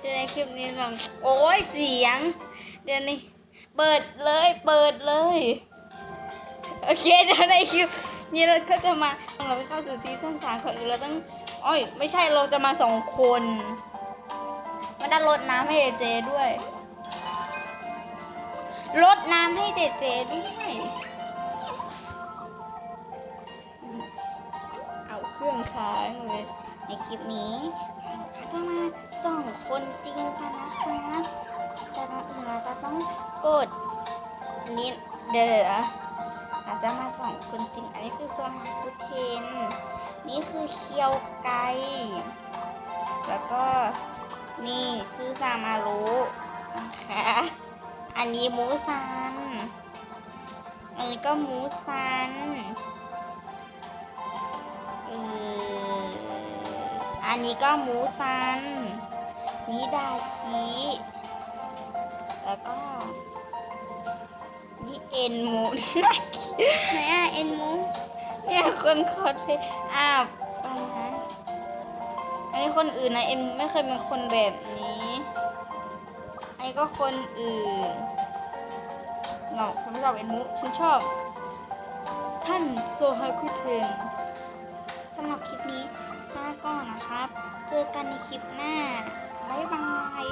เดี๋ยวในคลิปนี้แบบโอ้ยเสียง เดี๋ยวนี้เปิดเลยเปิดเลย โอเคเดี๋ยวในคลิปนี้เราก็จะมาเราไปเข้าสู่ซีซั่นสามคนเราต้องโอ้ยไม่ใช่เราจะมาสองคนมันได้ลดน้ำให้เจเจด้วยลดน้ำให้เจเจด้วย รื่องค้างเลย ในคลิปนี้เราจะมาส่องคนจริงกันนะคะแต่ก่อนอื่นเราจะต้องกดอันนี้เดี๋ยวเราจะมาส่องคนจริง อันนี้คือโซนหาคุเทน นี่คือเคียวไก แล้วก็นี่ซื้อซามารุนะคะอันนี้หมูซันอันนี้ก็หมูซัน อันนี้ก็หมูซันนี่ดาคิแล้วก็นี่เอ็นหมูไหนอะเอ็นหมู เนี่ยคนคอสเพลย์อ้าวปังนะอันนี้คนอื่นนะเอ็นไม่เคยเป็นคนแบบนี้ อันนี้ก็คนอื่นเนาะฉันไม่ชอบเอ็นมุฉันชอบ ท่านโซฮาคุเทน เจอกันในคลิปหน้า บ๊ายบาย